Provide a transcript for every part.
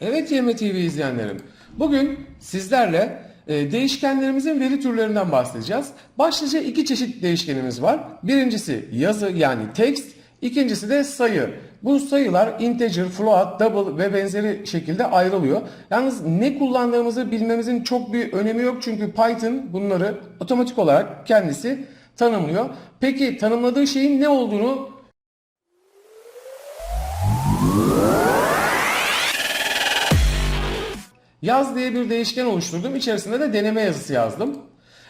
Evet YM TV izleyenlerim. Bugün sizlerle e, değişkenlerimizin veri türlerinden bahsedeceğiz. Başlıca iki çeşit değişkenimiz var. Birincisi yazı yani text, ikincisi de sayı. Bu sayılar integer, float, double ve benzeri şekilde ayrılıyor. Yalnız ne kullandığımızı bilmemizin çok bir önemi yok çünkü Python bunları otomatik olarak kendisi tanımlıyor. Peki tanımladığı şeyin ne olduğunu Yaz diye bir değişken oluşturdum. İçerisinde de deneme yazısı yazdım.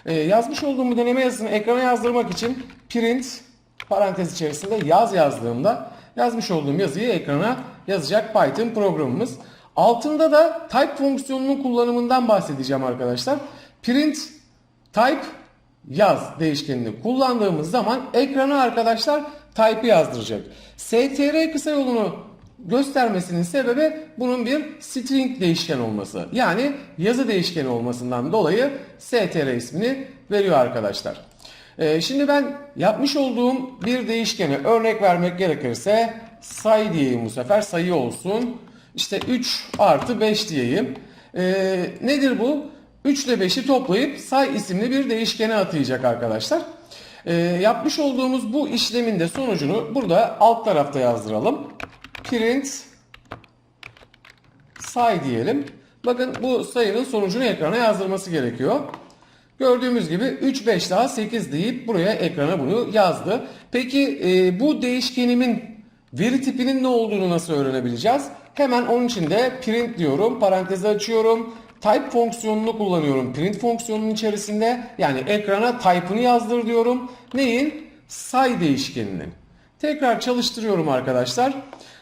Ee, yazmış olduğum bu deneme yazısını ekrana yazdırmak için print parantez içerisinde yaz yazdığımda yazmış olduğum yazıyı ekrana yazacak Python programımız. Altında da type fonksiyonunun kullanımından bahsedeceğim arkadaşlar. Print type yaz değişkenini kullandığımız zaman ekrana arkadaşlar type'ı yazdıracak. str kısa yolunu göstermesinin sebebi bunun bir string değişken olması. Yani yazı değişkeni olmasından dolayı str ismini veriyor arkadaşlar. Ee, şimdi ben yapmış olduğum bir değişkeni örnek vermek gerekirse say diyeyim bu sefer sayı olsun. İşte 3 artı 5 diyeyim. Ee, nedir bu? 3 ile 5'i toplayıp say isimli bir değişkene atayacak arkadaşlar. Ee, yapmış olduğumuz bu işlemin de sonucunu burada alt tarafta yazdıralım. Print say diyelim. Bakın bu sayının sonucunu ekrana yazdırması gerekiyor. Gördüğümüz gibi 3, 5 daha 8 deyip buraya ekrana bunu yazdı. Peki e, bu değişkenimin veri tipinin ne olduğunu nasıl öğrenebileceğiz? Hemen onun için de print diyorum. Parantezi açıyorum. Type fonksiyonunu kullanıyorum. Print fonksiyonunun içerisinde yani ekrana type'ını yazdır diyorum. Neyin? Say değişkeninin. Tekrar çalıştırıyorum arkadaşlar.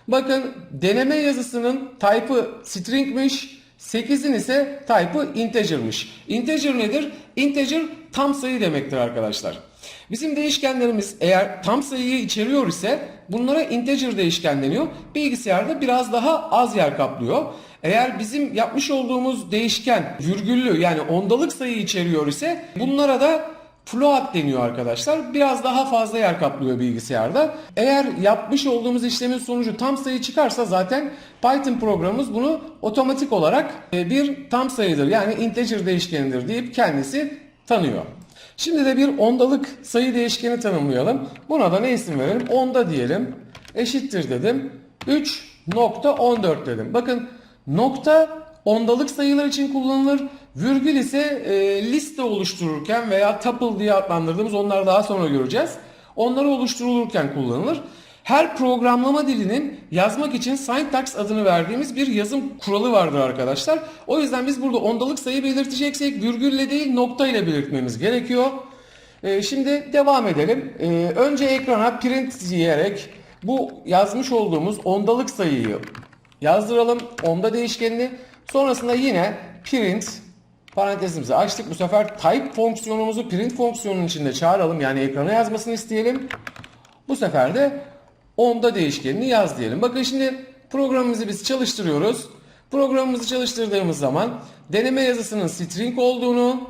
Bakın deneme yazısının type'ı string'miş. 8'in ise type'ı integer'mış. Integer nedir? Integer tam sayı demektir arkadaşlar. Bizim değişkenlerimiz eğer tam sayıyı içeriyor ise bunlara integer değişken deniyor. Bilgisayarda biraz daha az yer kaplıyor. Eğer bizim yapmış olduğumuz değişken virgüllü yani ondalık sayı içeriyor ise bunlara da float deniyor arkadaşlar. Biraz daha fazla yer kaplıyor bilgisayarda. Eğer yapmış olduğumuz işlemin sonucu tam sayı çıkarsa zaten Python programımız bunu otomatik olarak e, bir tam sayıdır yani integer değişkenidir deyip kendisi tanıyor. Şimdi de bir ondalık sayı değişkeni tanımlayalım. Buna da ne isim verelim? Onda diyelim. Eşittir dedim. 3.14 dedim. Bakın nokta ondalık sayılar için kullanılır. Virgül ise e, liste oluştururken veya tuple diye adlandırdığımız onları daha sonra göreceğiz. Onları oluşturulurken kullanılır. Her programlama dilinin yazmak için syntax adını verdiğimiz bir yazım kuralı vardır arkadaşlar. O yüzden biz burada ondalık sayı belirteceksek virgülle değil nokta ile belirtmemiz gerekiyor. E, şimdi devam edelim. E, önce ekrana print diyerek bu yazmış olduğumuz ondalık sayıyı yazdıralım. Onda değişkenini. Sonrasında yine print parantezimizi açtık. Bu sefer type fonksiyonumuzu print fonksiyonunun içinde çağıralım. Yani ekrana yazmasını isteyelim. Bu sefer de onda değişkenini yaz diyelim. Bakın şimdi programımızı biz çalıştırıyoruz. Programımızı çalıştırdığımız zaman deneme yazısının string olduğunu,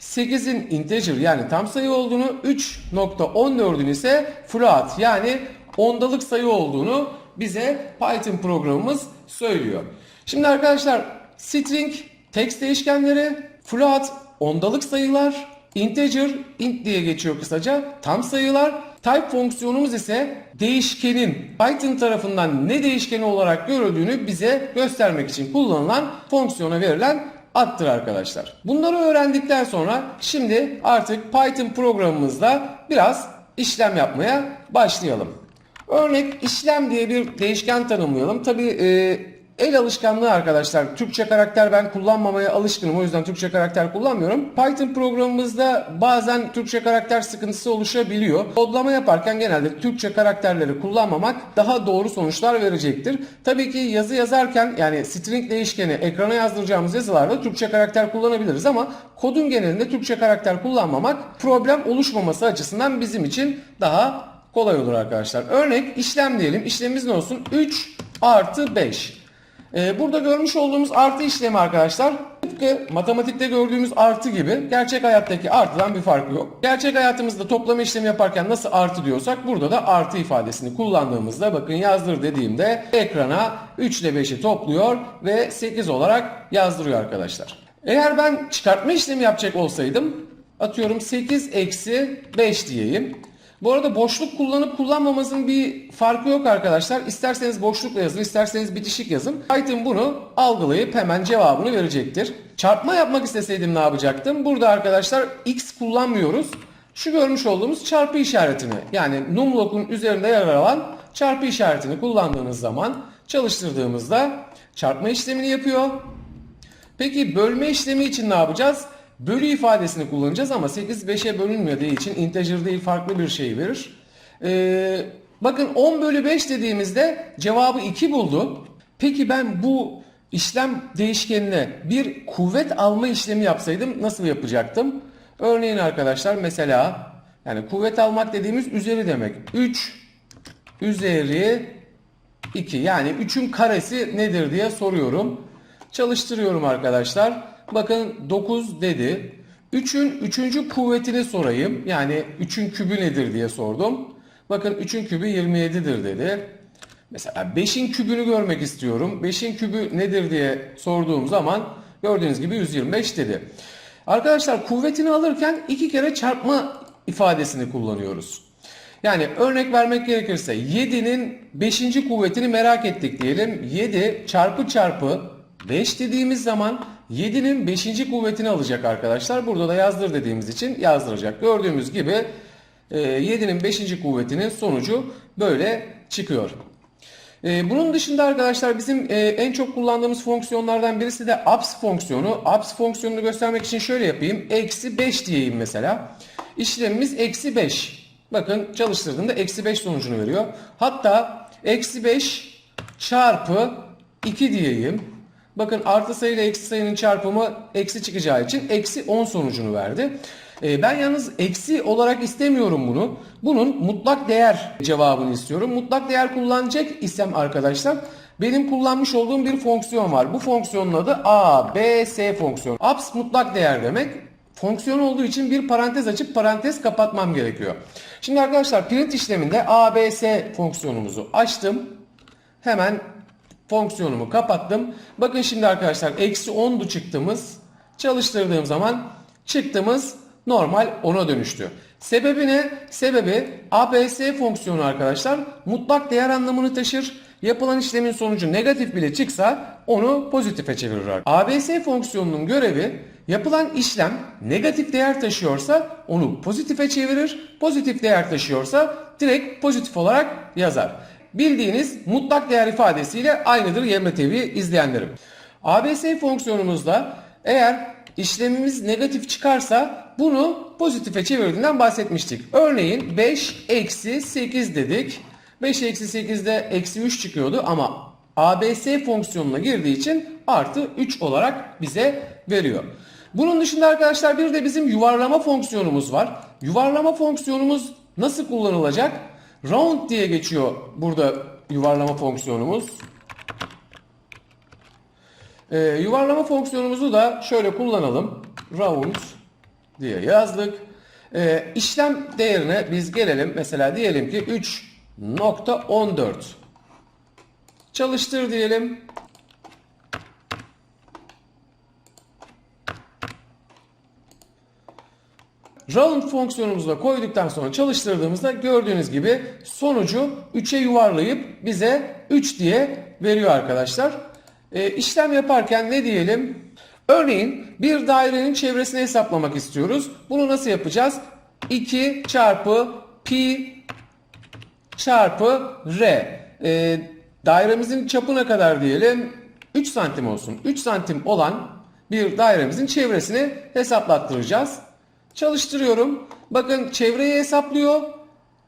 8'in integer yani tam sayı olduğunu, 3.14'ün ise float yani ondalık sayı olduğunu bize Python programımız söylüyor. Şimdi arkadaşlar string text değişkenleri, float ondalık sayılar, integer int diye geçiyor kısaca tam sayılar, type fonksiyonumuz ise değişkenin Python tarafından ne değişkeni olarak görüldüğünü bize göstermek için kullanılan fonksiyona verilen attır arkadaşlar. Bunları öğrendikten sonra şimdi artık Python programımızda biraz işlem yapmaya başlayalım. Örnek işlem diye bir değişken tanımlayalım. Tabi e, el alışkanlığı arkadaşlar. Türkçe karakter ben kullanmamaya alışkınım. O yüzden Türkçe karakter kullanmıyorum. Python programımızda bazen Türkçe karakter sıkıntısı oluşabiliyor. Kodlama yaparken genelde Türkçe karakterleri kullanmamak daha doğru sonuçlar verecektir. Tabii ki yazı yazarken yani string değişkeni ekrana yazdıracağımız yazılarda Türkçe karakter kullanabiliriz ama kodun genelinde Türkçe karakter kullanmamak problem oluşmaması açısından bizim için daha kolay olur arkadaşlar. Örnek işlem diyelim. İşlemimiz ne olsun? 3 artı 5. Ee, burada görmüş olduğumuz artı işlemi arkadaşlar tıpkı matematikte gördüğümüz artı gibi gerçek hayattaki artıdan bir farkı yok. Gerçek hayatımızda toplama işlemi yaparken nasıl artı diyorsak burada da artı ifadesini kullandığımızda bakın yazdır dediğimde ekrana 3 ile 5'i topluyor ve 8 olarak yazdırıyor arkadaşlar. Eğer ben çıkartma işlemi yapacak olsaydım atıyorum 8 eksi 5 diyeyim. Bu arada boşluk kullanıp kullanmamızın bir farkı yok arkadaşlar. İsterseniz boşlukla yazın, isterseniz bitişik yazın. Python bunu algılayıp hemen cevabını verecektir. Çarpma yapmak isteseydim ne yapacaktım? Burada arkadaşlar x kullanmıyoruz. Şu görmüş olduğumuz çarpı işaretini yani numlock'un üzerinde yer alan çarpı işaretini kullandığınız zaman çalıştırdığımızda çarpma işlemini yapıyor. Peki bölme işlemi için ne yapacağız? Bölü ifadesini kullanacağız ama 8 5'e bölünmediği için integer değil farklı bir şey verir. Ee, bakın 10 bölü 5 dediğimizde cevabı 2 buldu. Peki ben bu işlem değişkenine bir kuvvet alma işlemi yapsaydım nasıl yapacaktım? Örneğin arkadaşlar mesela yani kuvvet almak dediğimiz üzeri demek. 3 üzeri 2 yani 3'ün karesi nedir diye soruyorum. Çalıştırıyorum arkadaşlar. Bakın 9 dedi. 3'ün 3. kuvvetini sorayım. Yani 3'ün kübü nedir diye sordum. Bakın 3'ün kübü 27'dir dedi. Mesela 5'in kübünü görmek istiyorum. 5'in kübü nedir diye sorduğum zaman gördüğünüz gibi 125 dedi. Arkadaşlar kuvvetini alırken iki kere çarpma ifadesini kullanıyoruz. Yani örnek vermek gerekirse 7'nin 5. kuvvetini merak ettik diyelim. 7 çarpı çarpı 5 dediğimiz zaman 7'nin 5. kuvvetini alacak arkadaşlar. Burada da yazdır dediğimiz için yazdıracak. Gördüğümüz gibi 7'nin 5. kuvvetinin sonucu böyle çıkıyor. E, Bunun dışında arkadaşlar bizim e, en çok kullandığımız fonksiyonlardan birisi de abs fonksiyonu. Abs fonksiyonunu göstermek için şöyle yapayım. Eksi 5 diyeyim mesela. İşlemimiz eksi 5. Bakın çalıştırdığımda eksi 5 sonucunu veriyor. Hatta eksi 5 çarpı 2 diyeyim. Bakın artı sayı ile eksi sayının çarpımı eksi çıkacağı için eksi 10 sonucunu verdi. Ee, Ben yalnız eksi olarak istemiyorum bunu. Bunun mutlak değer cevabını istiyorum. Mutlak değer kullanacak isem arkadaşlar benim kullanmış olduğum bir fonksiyon var. Bu fonksiyonun adı A, B, S fonksiyonu. Abs mutlak değer demek. Fonksiyon olduğu için bir parantez açıp parantez kapatmam gerekiyor. Şimdi arkadaşlar print işleminde A, B, S fonksiyonumuzu açtım. Hemen fonksiyonumu kapattım. Bakın şimdi arkadaşlar eksi 10'du çıktığımız. Çalıştırdığım zaman çıktığımız normal 10'a dönüştü. Sebebi ne? Sebebi ABS fonksiyonu arkadaşlar mutlak değer anlamını taşır. Yapılan işlemin sonucu negatif bile çıksa onu pozitife çevirir. ABS fonksiyonunun görevi yapılan işlem negatif değer taşıyorsa onu pozitife çevirir. Pozitif değer taşıyorsa direkt pozitif olarak yazar. Bildiğiniz mutlak değer ifadesiyle aynıdır TV izleyenlerim. ABS fonksiyonumuzda eğer işlemimiz negatif çıkarsa bunu pozitife çevirdiğinden bahsetmiştik. Örneğin 5 eksi 8 dedik. 5 eksi 8'de eksi 3 çıkıyordu ama ABS fonksiyonuna girdiği için artı 3 olarak bize veriyor. Bunun dışında arkadaşlar bir de bizim yuvarlama fonksiyonumuz var. Yuvarlama fonksiyonumuz nasıl kullanılacak? Round diye geçiyor burada yuvarlama fonksiyonumuz. Ee, yuvarlama fonksiyonumuzu da şöyle kullanalım. Round diye yazdık. Ee, işlem değerine biz gelelim. Mesela diyelim ki 3.14 çalıştır diyelim. Round fonksiyonumuzu da koyduktan sonra çalıştırdığımızda gördüğünüz gibi sonucu 3'e yuvarlayıp bize 3 diye veriyor arkadaşlar. E, işlem yaparken ne diyelim? Örneğin bir dairenin çevresini hesaplamak istiyoruz. Bunu nasıl yapacağız? 2 çarpı pi çarpı r. E, dairemizin çapı ne kadar diyelim? 3 santim olsun. 3 santim olan bir dairemizin çevresini hesaplattıracağız. Çalıştırıyorum. Bakın çevreyi hesaplıyor.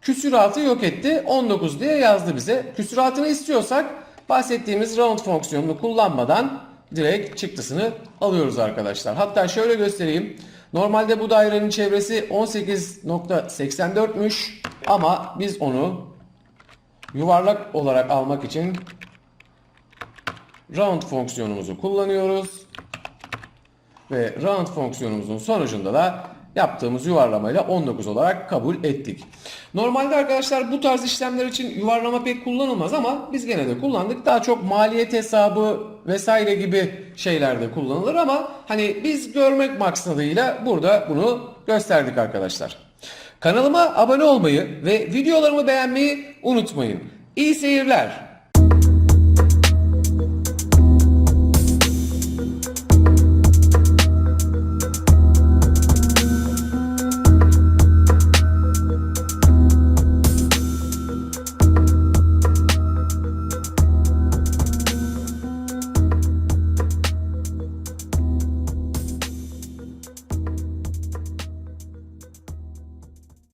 Küsuratı yok etti. 19 diye yazdı bize. Küsuratını istiyorsak bahsettiğimiz round fonksiyonunu kullanmadan direkt çıktısını alıyoruz arkadaşlar. Hatta şöyle göstereyim. Normalde bu dairenin çevresi 18.84'müş ama biz onu yuvarlak olarak almak için round fonksiyonumuzu kullanıyoruz. ve round fonksiyonumuzun sonucunda da yaptığımız yuvarlamayla 19 olarak kabul ettik. Normalde arkadaşlar bu tarz işlemler için yuvarlama pek kullanılmaz ama biz gene de kullandık. Daha çok maliyet hesabı vesaire gibi şeylerde kullanılır ama hani biz görmek maksadıyla burada bunu gösterdik arkadaşlar. Kanalıma abone olmayı ve videolarımı beğenmeyi unutmayın. İyi seyirler.